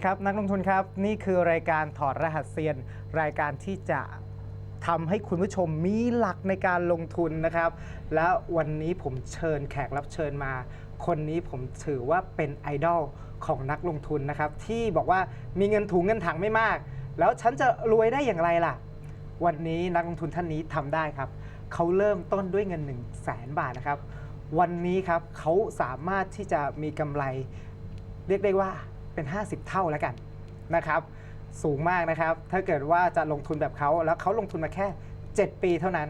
วัสดีครับ นักลงทุนครับ นี่คือรายการถอดรหัสเซียน รายการที่จะทำให้คุณผู้ชมมีหลักในการลงทุนนะครับ แล้ววันนี้ผมเชิญแขกรับเชิญมา คนนี้ผมถือว่าเป็นไอดอลของนักลงทุนนะครับ ที่บอกว่ามีเงินถุงเงินถังไม่มาก แล้วฉันจะรวยได้อย่างไรล่ะ วันนี้นักลงทุนท่านนี้ทำได้ครับ เขาเริ่มต้นด้วยเงิน 1 0 0 0 0แสนบาทนะครับ วันนี้ครับเขาสามารถที่จะมีกำไร เรียกได้ว่า เป็น 50 เท่าแล้วกันนะครับ สูงมากนะครับ ถ้าเกิดว่าจะลงทุนแบบเขาแล้วเขาลงทุนมาแค่ 7 ปีเท่านั้น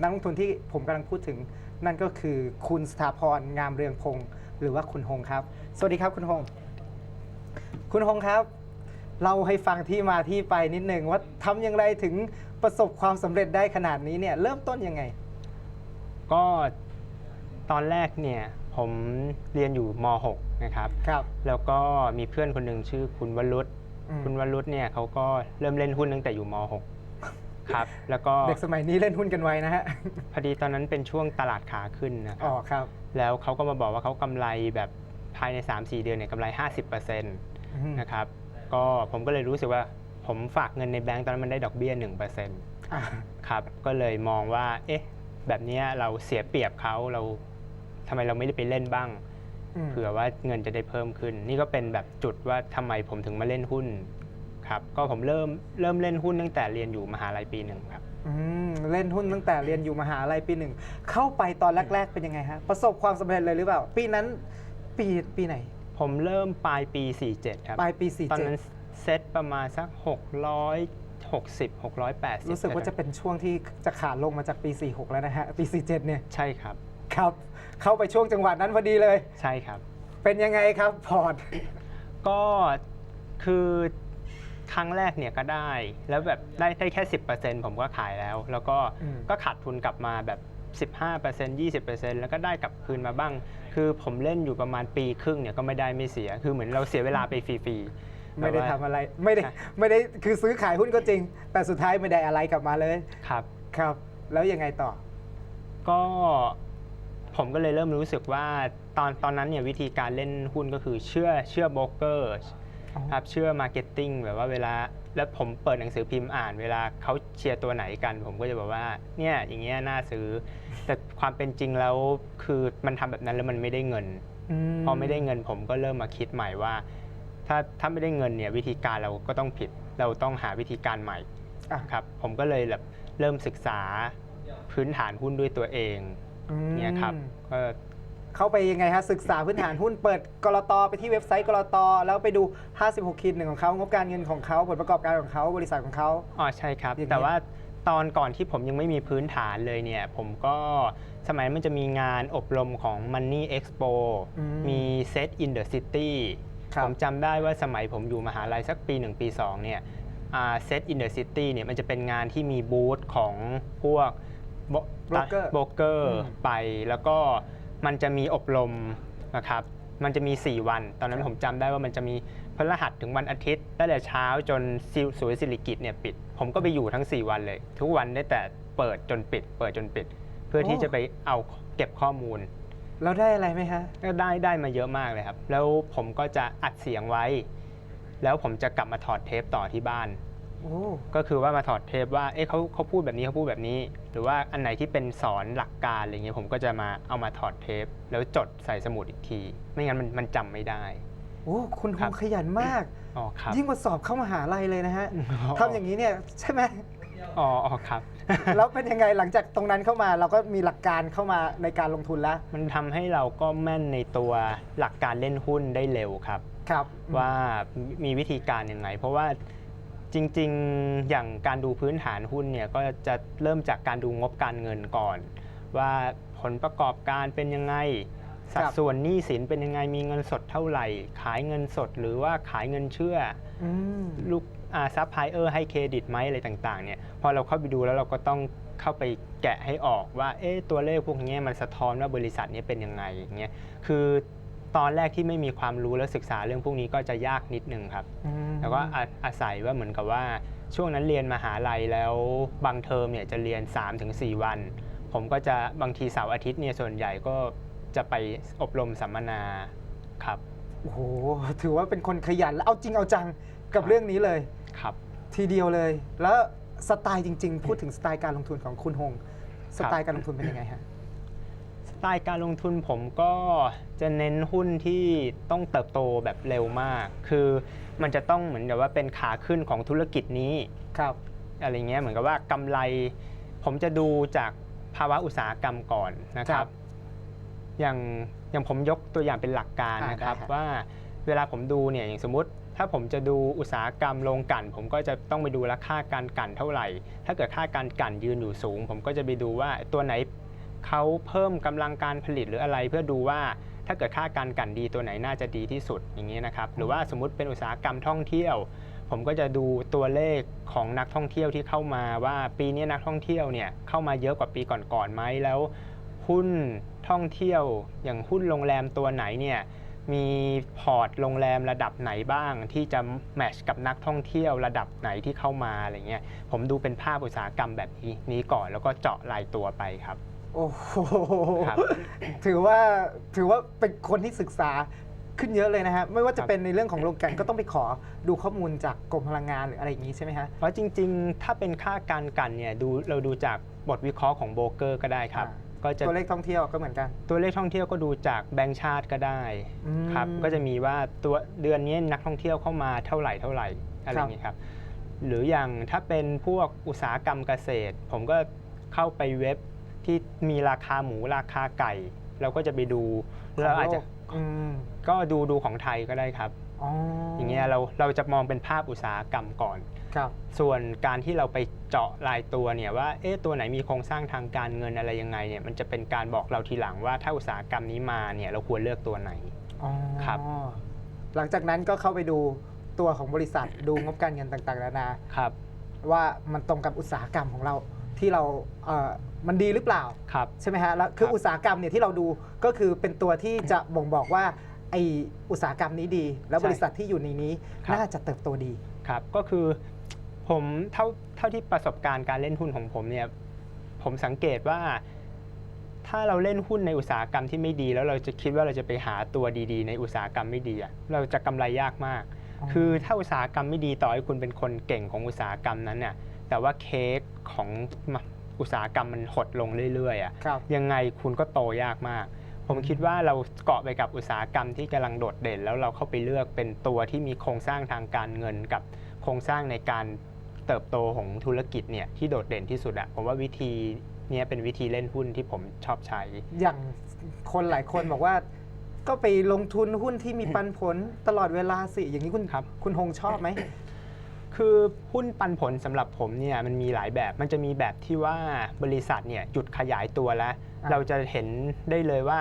นักลงทุนที่ผมกำลังพูดถึง นั่นก็คือคุณสถาพรงามเรืองพงศ์หรือว่าคุณฮงครับ สวัสดีครับคุณฮงคุณฮงครับ เราให้ฟังที่มาที่ไปนิดหนึ่งว่าทำอย่างไรถึงประสบความสำเร็จได้ขนาดนี้เนี่ยเริ่มต้นยังไง ก็ตอนแรกเนี่ย ผมเรียนอยู่ม .6 นะครับ ครับ แล้วก็มีเพื่อนคนหนึ่งชื่อคุณวรุษอืมคุณวรุษเนี่ยเขาก็เริ่มเล่นหุ้นตั้งแต่อยู่ม .6 ครับ แล้วก็เด็กสมัยนี้เล่นหุ้นกันไว้นะฮะ พอดีตอนนั้นเป็นช่วงตลาดขาขึ้นนะคอ๋รัอบ ครับแล้วเขาก็มาบอกว่าเขากำไรแบบภายใน 3-4 เดือนเนี่ยกำไร 50%อืมนะครับ ก็ผมก็เลยรู้สึกว่าผมฝากเงินในแบงก์ตอนนั้นมันได้ดอกเบี้ย 1%อะครับ ก็เลยมองว่า เอ๊ะ แบบเนี้ยเราเสียเปรียบเขาเรา ทำไมเราไม่ได้ไปเล่นบ้างอืมเผื่อว่าเงินจะได้เพิ่มขึ้น นี่ก็เป็นแบบจุดว่าทำไมผมถึงมาเล่นหุ้นครับ ก็ผมเริ่มเริ่มเล่นหุ้นตั้งแต่เรียนอยู่มหาลัยปีหนึ่งครับอืมเล่นหุ้นตั้งแต่เรียนอยู่มหาลัยปีหนึ่ง เข้าไปตอนแรก ๆ เป็นยังไงฮะ ประสบความสำเร็จเลยหรือเปล่า ปีนั้นปีปีไหน ผมเริ่มปลายปี 47 ครับ ปลายปีตอนนั้น47เซ็ตประมาณสัก 660 680รู้สึกว่าจะเป็นช่วงที่จะขาลงมาจากปี 46 แล้วนะฮะ ปี 47 เนี่ย ใช่ครับ ครับ เข้าไปช่วงจังหวะนั้นพอดีเลย ใช่ครับ เป็นยังไงครับพอร์ต ก็คือครั้งแรกเนี่ยก็ได้ แล้วแบบได้ได้แค่ 10%ผมก็ขายแล้ว แล้วก็อืม ก็ขาดทุนกลับมาแบบ 15% 20%แล้วก็ได้กลับคืนมาบ้าง คือผมเล่นอยู่ประมาณปีครึ่งเนี่ยก็ไม่ได้ไม่เสีย คือเหมือนเราเสียเวลาไปฟรีๆไม่ได้แบบว่าทำอะไรไม่ได้ใช่ไม่ได้คือซื้อขายหุ้นก็จริง แต่สุดท้ายไม่ได้อะไรกลับมาเลย ครับ ครับ แล้วยังไงต่อ ก็ ผมก็เลยเริ่มรู้สึกว่าตอนตอนนั้นเนี่ยวิธีการเล่นหุ้นก็คือเชื่อเชื่อโบรกเกอร์อ๋อครับเชื่อมาร์เก็ตติ้งแบบว่าเวลา แล้วผมเปิดหนังสือพิมพ์อ่านเวลาเขาเชียร์ตัวไหนกัน ผมก็จะบอกว่าเนี่ยอย่างเงี้ยน่าซื้อ แต่ความเป็นจริงแล้วคือมันทำแบบนั้นแล้วมันไม่ได้เงินพอไม่ได้เงินผมก็เริ่มมาคิดใหม่ว่า ถ้าถ้าไม่ได้เงินเนี่ยวิธีการเราก็ต้องผิดเราต้องหาวิธีการใหม่อะครับผมก็เลยแบบเริ่มศึกษาพื้นฐานหุ้นด้วยตัวเองอืม เนี่ยครับก็เข้าไปยังไงฮะศึกษาพื้นฐานหุ้นเปิดกรตไปที่เว็บไซต์กรตแล้วไปดู 56ขีดหนึ่งของเขางบการเงินของเขาผลประกอบการของเขาบริษัทของเขาอ๋อใช่ครับอย่างนี้แต่ว่าตอนก่อนที่ผมยังไม่มีพื้นฐานเลยเนี่ย ผมก็สมัยนั้นมันจะมีงานอบรมของ Money Expo อืมมี Set in the City ครับผมจำได้ว่าสมัยผมอยู่มหาลัยสักปี 1 ปี 2 เนี่ยอ่า Set in the City เนี่ยมันจะเป็นงานที่มีบูธของพวก โบรกเกอร์ โบรกเกอร์อืม ไปแล้วก็มันจะมีอบรมนะครับมันจะมี 4 วัน ตอนนั้คนรับผมจำได้ว่ามันจะมีพฤหัสถึงวันอาทิตย์ตั้งแต่เช้าจนซิสวยสิริกิตเนี่ยปิด ผมก็ไปอยู่ทั้ง 4 วันเลย ทุกวันได้แต่เปิดจนปิด เปิดจนปิด เพื่อที่จะไปเอาเก็บข้อมูลแล้วได้อะไรไหมฮะ ก็ได้ได้มาเยอะมากเลยครับ แล้วผมก็จะอัดเสียงไว้ แล้วผมจะกลับมาถอดเทปต่อที่บ้านโอ้ ก็คือว่ามาถอดเทปว่า เอ๊ะเขาเขาพูดแบบนี้เขาพูดแบบนี้ หรือว่าอันไหนที่เป็นสอนหลักการอะไรเงี้ยผมก็จะมาเอามาถอดเทป แล้วจดใส่สมุดอีกที ไม่งั้นมันมันจำไม่ได้ โอ้คุณคครังบ ขยันมาก อ๋อครับยิ่งกว่าสอบเข้ามหาลัยเลยนะฮะอ๋อทำอย่างนี้เนี่ยใช่ไหม อ๋ออ๋อครับ แล้วเป็นยังไงหลังจากตรงนั้นเข้ามา เราก็มีหลักการเข้ามาในการลงทุนแล้วมันทำให้เราก็แม่นในตัวหลักการเล่นหุ้นได้เร็วครับ ครับ ว่ามีวิธีการยังไง เพราะว่า จริงๆ อย่างการดูพื้นฐานหุ้นเนี่ยก็จะเริ่มจากการดูงบการเงินก่อน ว่าผลประกอบการเป็นยังไง สัดส่วนหนี้สินเป็นยังไงมีเงินสดเท่าไหร่ ขายเงินสดหรือว่าขายเงินเชื่ออืมลูกอาซัพพลายเออร์ให้เครดิตไหมอะไรต่างๆเนี่ยพอเราเข้าไปดูแล้วเราก็ต้องเข้าไปแกะให้ออกว่าเอ๊ะตัวเลขพวกนี้มันสะท้อนว่าบริษัทนี้เป็นยังไงอย่างเงี้ยคือ ตอนแรกที่ไม่มีความรู้และศึกษาเรื่องพวกนี้ก็จะยากนิดนึงครับอืมแล้วก็อาอาศัยว่าเหมือนกับว่าช่วงนั้นเรียนมหาลัยแล้วบางเทอมเนี่ยจะเรียน 3-4 วัน ผมก็จะบางทีเสาร์อาทิตย์เนี่ยส่วนใหญ่ก็จะไปอบรมสัมมนาครับโอ้โหถือว่าเป็นคนขยันและเอาจริงเอาจังกับครับเรื่องนี้เลยครับ ทีเดียวเลย แล้วสไตล์จริง ๆ พูดถึงสไตล์การลงทุนของคุณหง สไตล์การลงทุนเป็นยังไงฮะส ไตล์การลงทุนผมก็จะเน้นหุ้นที่ต้องเติบโตแบบเร็วมาก คือมันจะต้องเหมือนกับว่าเป็นขาขึ้นของธุรกิจนี้ครับอะไรเงี้ยเหมือนกับว่ากำไร ผมจะดูจากภาวะอุตสาหกรรมก่อนนะคครัรับบอย่างอย่างผมยกตัวอย่างเป็นหลักการอ่านะครับได้ฮะว่าเวลาผมดูเนี่ยอย่างสมมติ ถ้าผมจะดูอุตสาหกรรมโรงกลั่นผมก็จะต้องไปดูราคาการกลั่นเท่าไหร่ ถ้าเกิดค่าการกลั่นยืนอยู่สูง ผมก็จะไปดูว่าตัวไหน เขาเพิ่มกำลังการผลิตหรืออะไร เพื่อดูว่าถ้าเกิดค่าการกลั่นดีตัวไหนน่าจะดีที่สุดอย่างนี้นะครับ หรือว่าสมมติเป็นอุตสาหกรรมท่องเที่ยว ผมก็จะดูตัวเลขของนักท่องเที่ยวที่เข้ามาว่าปีนี้นักท่องเที่ยวเนี่ยเข้ามาเยอะกว่าปีก่อนๆไหมแล้วหุ้นท่องเที่ยวอย่างหุ้นโรงแรมตัวไหนเนี่ยมีพอร์ตโรงแรมระดับไหนบ้าง ที่จะแมทชกับนักท่องเที่ยวระดับไหนที่เข้ามาอะไรเงี้ยผมดูเป็นภาพอุตสาหกรรมแบบนี้นี้ก่อนแล้วก็เจาะรายตัวไปครับ โอ้โหครับ ถือว่าถือว่าเป็นคนที่ศึกษาขึ้นเยอะเลยนะฮะ ไม่ว่าจะครับเป็นในเรื่องของโรงกลั่นก็ต้องไปขอดูข้อมูลจากกรมพลังงานหรืออะไรอย่างนี้ใช่ไหมฮะ เพราะจริงๆ ถ้าเป็นค่าการกันเนี่ยดูเราดูจากบทวิเคราะห์ของโบรกเกอร์ก็ได้ครับ อ่า ก็จะตัวเลขท่องเที่ยวก็เหมือนกัน ตัวเลขท่องเที่ยวก็ดูจากแบงก์ชาติก็ได้อืมครับ ก็จะมีว่าตัวเดือนนี้นักท่องเที่ยวเข้ามาเท่าไหร่เท่าไหร่อะไรอย่างนี้ครับ หรืออย่างถ้าเป็นพวกอุตสาหกรรมเกษตร ผมก็เข้าไปเว็บ ที่มีราคาหมูราคาไก่ เราก็จะไปดูแล้วอาจจะอืมก็ดูดูของไทยก็ได้ครับ อ๋อออย่างเงี้ยเราเราจะมองเป็นภาพอุตสาหกรรมก่อน ครับ ส่วนการที่เราไปเจาะรายตัวเนี่ยว่าเอ๊ะตัวไหนมีโครงสร้างทางการเงินอะไรยังไงเนี่ยมันจะเป็นการบอกเราทีหลังว่าถ้าอุตสาหกรรมนี้มาเนี่ยเราควรเลือกตัวไหน อ๋อครับหลังจากนั้นก็เข้าไปดูตัวของบริษัทดูงบการเงินต่างๆนานา ครับ ว่ามันตรงกับอุตสาหกรรมของเรา ที่เราเอ่อมันดีหรือเปล่า ครับ ใช่ไหมฮะแล้วคือครับอุตสาหกรรมเนี่ยที่เราดูก็คือเป็นตัวที่จะบ่งบอกว่าไออุตสาหกรรมนี้ดี แล้วบริษัทที่อยู่ในนี้น่าจะเติบโตดี ครับ ก็คือผมเท่าเท่าที่ประสบการณ์การเล่นหุ้นของผมเนี่ย ผมสังเกตว่า ถ้าเราเล่นหุ้นในอุตสาหกรรมที่ไม่ดี แล้วเราจะคิดว่าเราจะไปหาตัวดีๆ ในอุตสาหกรรมไม่ดีอะเราจะกำไรยากมากอ๋อคือถ้าอุตสาหกรรมไม่ดีต่อให้คุณเป็นคนเก่งของอุตสาหกรรมนั้นเนี่ย แต่ว่าเค้กของอุตสาหกรรมมันหดลงเรื่อยๆอะครับยังไงคุณก็โตยากมาก ผมคิดว่าเราเกาะไปกับอุตสาหกรรมที่กำลังโดดเด่น แล้วเราเข้าไปเลือกเป็นตัวที่มีโครงสร้างทางการเงินกับโครงสร้างในการเติบโตของธุรกิจเนี่ยที่โดดเด่นที่สุดอะผมว่าวิธีเนี้ยเป็นวิธีเล่นหุ้นที่ผมชอบใช้ อย่างคนหลายคนบอกว่า ก็ไปลงทุนหุ้นที่มีปันผลตลอดเวลาสิ อย่างนี้คุณครับคุณหงชอบไหม คือหุ้นปันผลสำหรับผมเนี่ยมันมีหลายแบบ มันจะมีแบบที่ว่าบริษัทเนี่ยหยุดขยายตัวแล้วอะเราจะเห็นได้เลยว่า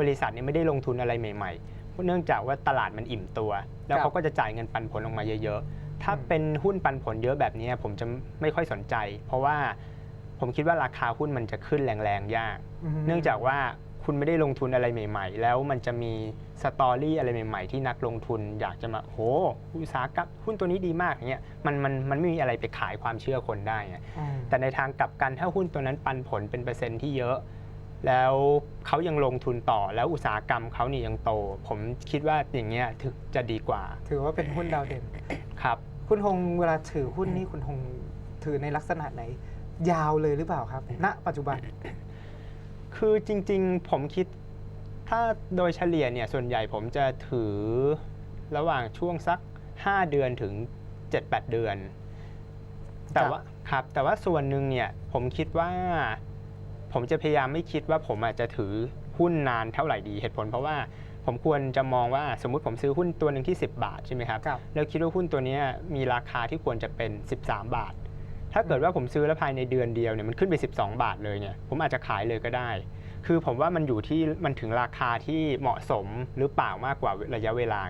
บริษัทเนี่ยไม่ได้ลงทุนอะไรใหม่ ๆ เนื่องจากว่าตลาดมันอิ่มตัว แล้วเขาก็จะจ่ายเงินปันผลออกมาเยอะๆ ถ้าเป็นหุ้นปันผลเยอะแบบนี้ผมจะไม่ค่อยสนใจ เพราะว่าผมคิดว่าราคาหุ้นมันจะขึ้นแรงๆยากมเนื่องจากว่า คุณไม่ได้ลงทุนอะไรใหม่ ๆ แล้วมันจะมีสตอรี่อะไรใหม่ ๆ ที่นักลงทุนอยากจะมาโหอุตสาหกรรมหุ้นตัวนี้ดีมากอย่างเงี้ยมันมันมันไม่มีอะไรไปขายความเชื่อคนได้ไงอืมแต่ในทางกลับกันถ้าหุ้นตัวนั้นปันผลเป็นเปอร์เซ็นต์ที่เยอะ แล้วเขายังลงทุนต่อแล้วอุตสาหกรรมเขานี่ยังโต ผมคิดว่าอย่างเงี้ยถึงจะดีกว่า ถือว่าเป็นหุ้นดาวเด่นครับ คุณหงเวลาถือหุ้นนี่คุณหงถือในลักษณะไหน ยาวเลยหรือเปล่าครับ ณ ปัจจุบัน คือจริง ๆ ผมคิด ถ้าโดยเฉลี่ยเนี่ยส่วนใหญ่ผมจะถือระหว่างช่วงสัก 5 เดือนถึง 7-8 เดือน แต่ว่าครับแต่ว่าส่วนหนึ่งเนี่ยผมคิดว่า ผมจะพยายามไม่คิดว่าผมอาจจะถือหุ้นนานเท่าไหร่ดีเหตุผล เพราะว่าผมควรจะมองว่าสมมุติผมซื้อหุ้นตัวหนึ่งที่ 10 บาทใช่ไหมครับครับแล้วคิดว่าหุ้นตัวเนี้ยมีราคาที่ควรจะเป็น 13 บาท ถ้าเกิดว่าผมซื้อแล้วภายในเดือนเดียวเนี่ยมันขึ้นไป 12 บาทเลยเนี่ยผมอาจจะขายเลยก็ได้ คือผมว่ามันอยู่ที่มันถึงราคาที่เหมาะสมหรือเปล่ามากกว่าระยะเวลา